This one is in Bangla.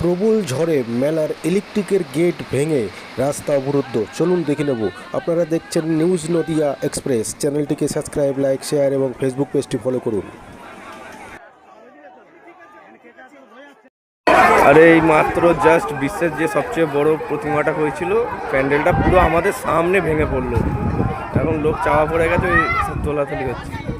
প্রবল ঝড়ে মেলার ইলেকট্রিকের গেট ভেঙে রাস্তা অবরুদ্ধ। চলুন দেখে নেব। আপনারা দেখছেন নিউজ নদিয়া এক্সপ্রেস। চ্যানেলটিকে সাবস্ক্রাইব, লাইক, শেয়ার এবং ফেসবুক পেজটি ফলো করুন। আরে এই মাত্র জাস্ট বিশ্বের যে সবচেয়ে বড় প্রতিমাটা হয়েছিল, প্যান্ডেলটা পুরো আমাদের সামনে ভেঙে পড়ল। এখন লোক চাওয়া পড়ে গেছে ওই সব হচ্ছে।